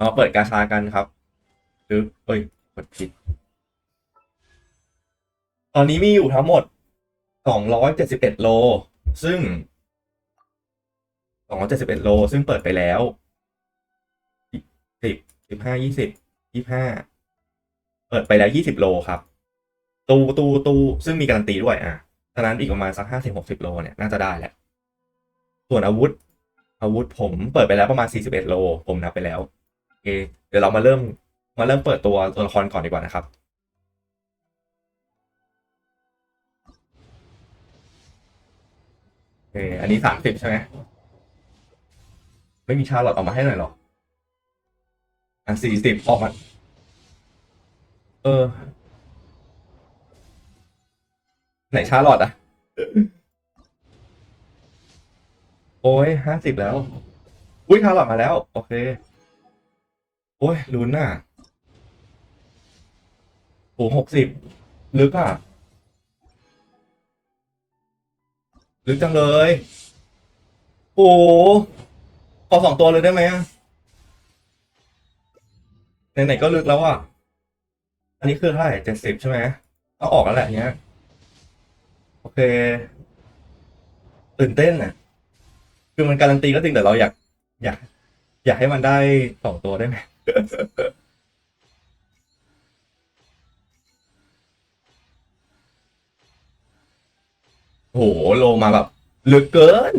อ๋อเปิดกาชากันครับ หรือเอ้ยกดผิด ตอนนี้มีอยู่ทั้งหมด271โล ซึ่ง271โล ซึ่งเปิดไปแล้ว10 15 20 25เปิดไปแล้ว20โลครับ ตูตูตูซึ่งมีการันตีด้วยอะฉะนั้นอีกประมาณสัก50 60โลเนี่ยน่าจะได้แหละ ส่วนอาวุธ อาวุธผมเปิดไปแล้วประมาณ41โล ผมนับไปแล้ว เคเดี๋ยวเรามาเริ่มมาเริ่มเปิดตัวตัวละครก่อนดีกว่านะครับโอเคอันนี้สามสิบใช่ไหมไม่มีชาลอตออกมาให้หน่อยหรออันสี่สิบออกมา เออ ไหนชาลอตอะโอ้ยห้าสิบแล้ว อุ้ยชาลอตมาแล้ว โอเค โอ้ยลุ้นน่ะโอ้หกสิบลึกอะ ลึกจังเลย โอ้โหขอสองตัวเลยได้ไหมอะไหนๆก็ลึกแล้วอะ อันนี้คือเท่าไหร่เจ็ดสิบใช่ไหมเอาออกแล้วแหละเนี้ย โอเค ตื่นเต้นอะ คือมันการันตีก็จริงแต่เราอยาก อยาก อยากให้มันได้สองตัวได้ไหม โหโลมาแบบ ลึกเกิน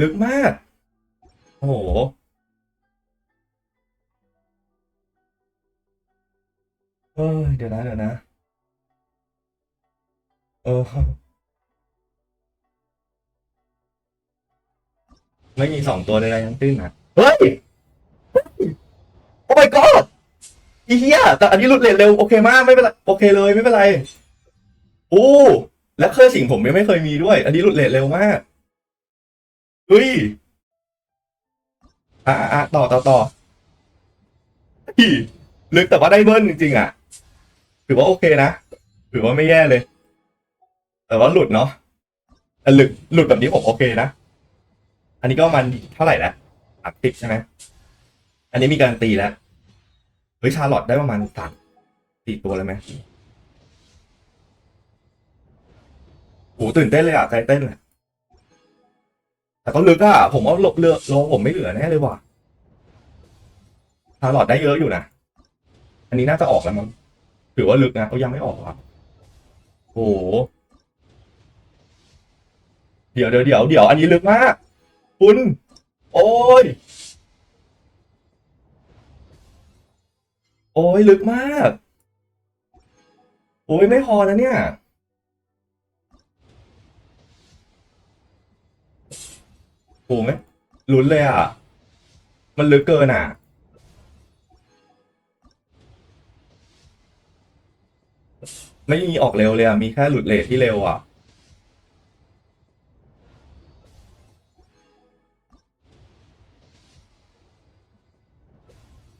ลึกมาก โอ้โหเออเดี๋ยวนะเดี๋ยวนะ เออ ไม่มีสองตัวใดๆทั้งสิ้นนะเฮ้ย โอ้ my god อีเหี้ยแต่อันนี้หลุดเร็วเร็วโอเคมากไม่เป็นไรโอเคเลยไม่เป็นไรโอ้และเคยสิ่งผมยังไม่เคยมีด้วย อันนี้หลุดเลทเร็วมากเฮ้ยอะอะต่อต่อต่อลึกแต่ว่าได้เบิ้ลจริงๆอะถือว่าโอเคนะถือว่าไม่แย่เลย แต่ว่าหลุดเนาะหลุดหลุดแบบนี้ผมโอเคนะ อันนี้ก็มันเท่าไหร่แล้วสามสิบใช่ไหม อันนี้มีการันตีแล้ว เฮ้ย ชาร์ลอตได้ประมาณสามสี่ตัวเลยไหมโหตื่นเต้นเลยอะใจเต้นเลยแต่ก็ลึกอะ ผมว่าลบเรือโลผมไม่เหลือแน่เลยว่ะชาร์ลอตได้เยอะอยู่นะ อันนี้น่าจะออกแล้วมั้งถือว่าลึกนะเขายังไม่ออกอะโหเดี๋ยวเดี๋ยวเดี๋ยวเดี๋ยวอันนี้ลึกมาก คุณ โอ้ย โอ้ยลึกมาก โอ้ยไม่พอนะเนี่ย โอ้ไหมลุ้นเลยอะ มันลึกเกินอะ ไม่มีออกเร็วเลยอะ มีแค่หลุดเลทที่เร็วอะ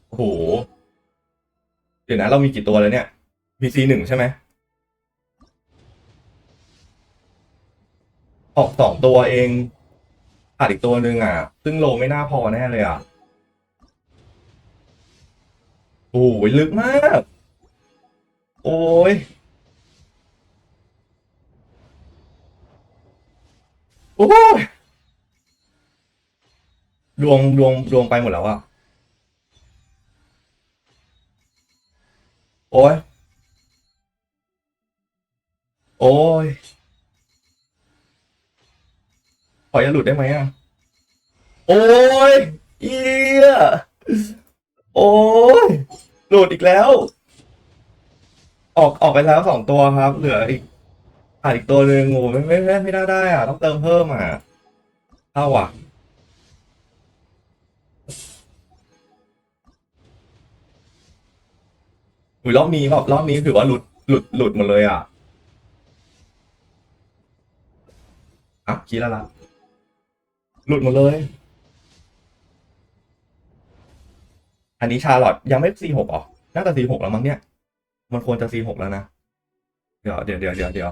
โอ้โห เดี๋ยวนะเรามีกี่ตัวแล้วเนี่ยมีซีหนึ่งใช่ไหมออกสองตัวเองขาดอีกตัวหนึ่งอะ ซึ่งโลไม่น่าพอแน่เลยอะโอ้ยลึกมาก โอ้ยโอ้ยดวงดวงดวงไปหมดแล้วอะ โอ้ย โอ้ยขออย่าหลุดได้ไหมอะ โอ้ยเอียโอ้ย หลุดอีกแล้ว ออกออกไปแล้วสองตัวครับ เหลืออีกขาดอีกตัวหนึ่งโอ้ไม่ไม่ไม่ไม่ได้ได้อะ ต้องเติมเพิ่มอะเท่าอะ อุ้ยรอบนี้แบบรอบนี้ถือว่าหลุดหลุดหลุดหมดเลยอะอะคิดแล้วล่ะหลุดหมดเลย อันนี้ชาร์ลอตยังไม่ซีหกหรอน่าจะซีหกแล้วมั้งเนี่ย มันควรจะซีหกแล้วนะ เดี๋ยวเดี๋ยวเดี๋ยวเดี๋ยวเดี๋ยว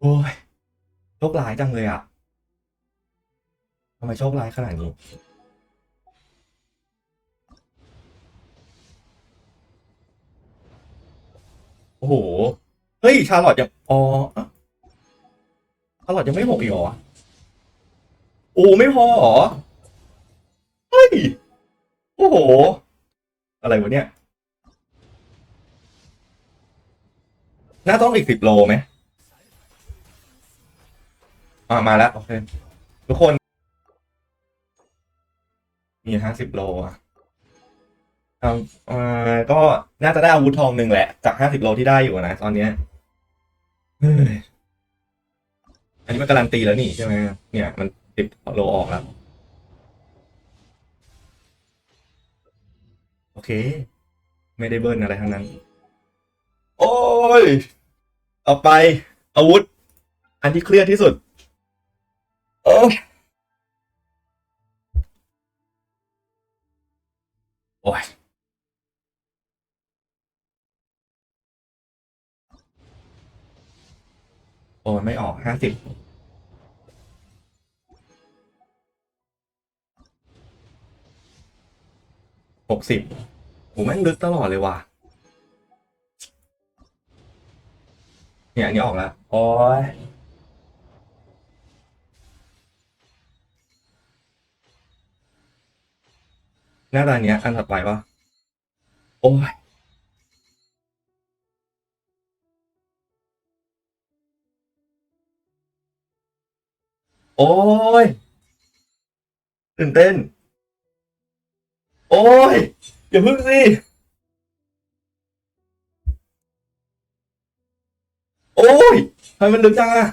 โอ้ยโชคร้ายจังเลยอะทำไมโชคร้ายขนาดนี้ โอ้โห เฮ้ย ชาลอตยังอ๋อชาลอตยังไม่หกอีกเหรอ โอ้ไม่พอเหรอ เฮ้ย โอ้โห อะไรวะเนี่ย น่าต้องอีกสิบโลไหมอ่ามาแล้ว โอเค ทุกคน มีห้าสิบโลอะ อ่าอ่าก็น่าจะได้อาวุธทองหนึ่งแหละ จากห้าสิบโลที่ได้อยู่นะตอนเนี้ยเฮ้ยอันนี้มันการันตีแล้วนี่ใช่ไหมเนี่ย มันสิบโลออกแล้ว โอเค ไม่ได้เบิ้ลอะไรทั้งนั้น โอ้ยต่อไป อาวุธ อันที่เครียดที่สุด โอ้โอ้ย โอ้ยไม่ออกห้าสิบหกสิบโหแม่งลึกตลอดเลยว่ะ เนี่ยอันนี้ออกแล้ว โอ้ยหน้าตาเนี้ยอันถัดไปปะโอ้ย โอ้ยตื่นเต้น โอ้ยอย่าพึ่งสิ โอ้ยทำไมมันลึกจังอะ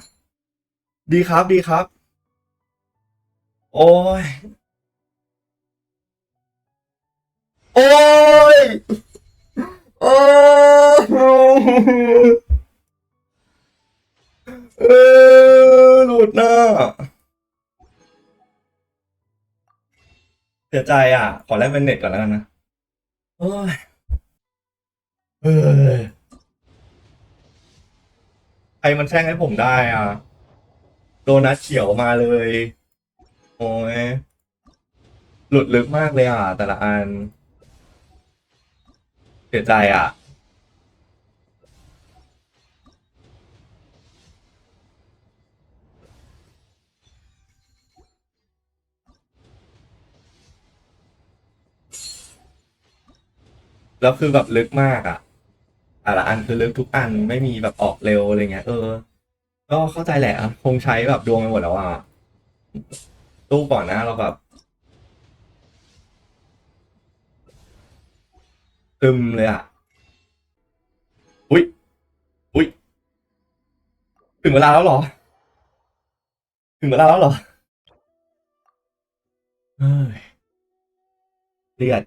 ดีครับดีครับ โอ้ย โอ้ย โอ้ยเออหลุดหนะ เสียใจอะ ขอแลกเป็นเน็ตก่อนแล้วกันนะโอ้ยเออใครมันแช่งให้ผมได้อะ โดนัทเขียวมาเลย โอ้ย หลุดลึกมากเลยอะ แต่ละอัน เสียใจอะ แล้วคือแบบลึกมากอะแต่ละอันคือลึกทุกอันไม่มีแบบออกเร็วอะไรเงี้ย เออ ก็เข้าใจแหละคงใช้แบบดวงไปหมดแล้วอะตู้ก่อนนะเราแบบตึมเลยอะ อุ้ย อุ้ย ถึงเวลาแล้วหรอ ถึงเวลาแล้วหรอเฮ้ยเลียด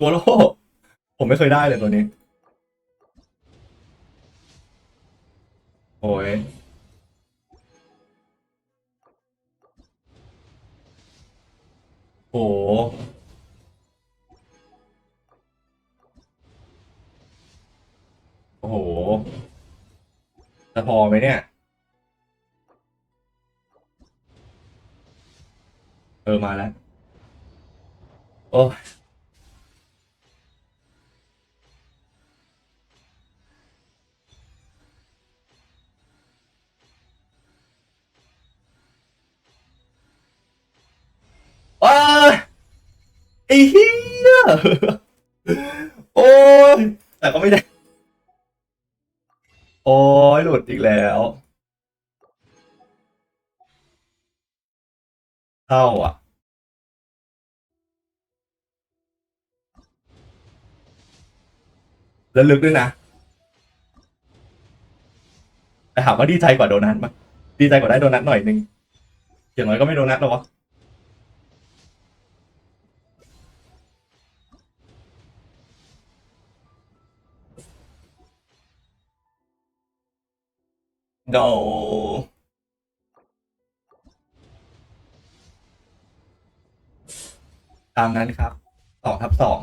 ตัวโลผมไม่เคยได้เลยตัวนี้ โอ้ยโอ้โหโอ้โห จะพอไหมเนี่ย เออ มาแล้ว โอ้ ไอ้เหี้ยโอ้ยแต่ก็ไม่ได้ โอ้ยหลุดอีกแล้วเข้าอะ แล้วลึกด้วยนะแต่ถามว่าดีใจกว่าโดนัทมั้ยดีใจกว่าได้โดนัทหน่อยนึงอย่างน้อยก็ไม่โดนัทหรอวะ No. ตามนั้นครับสองทับสอง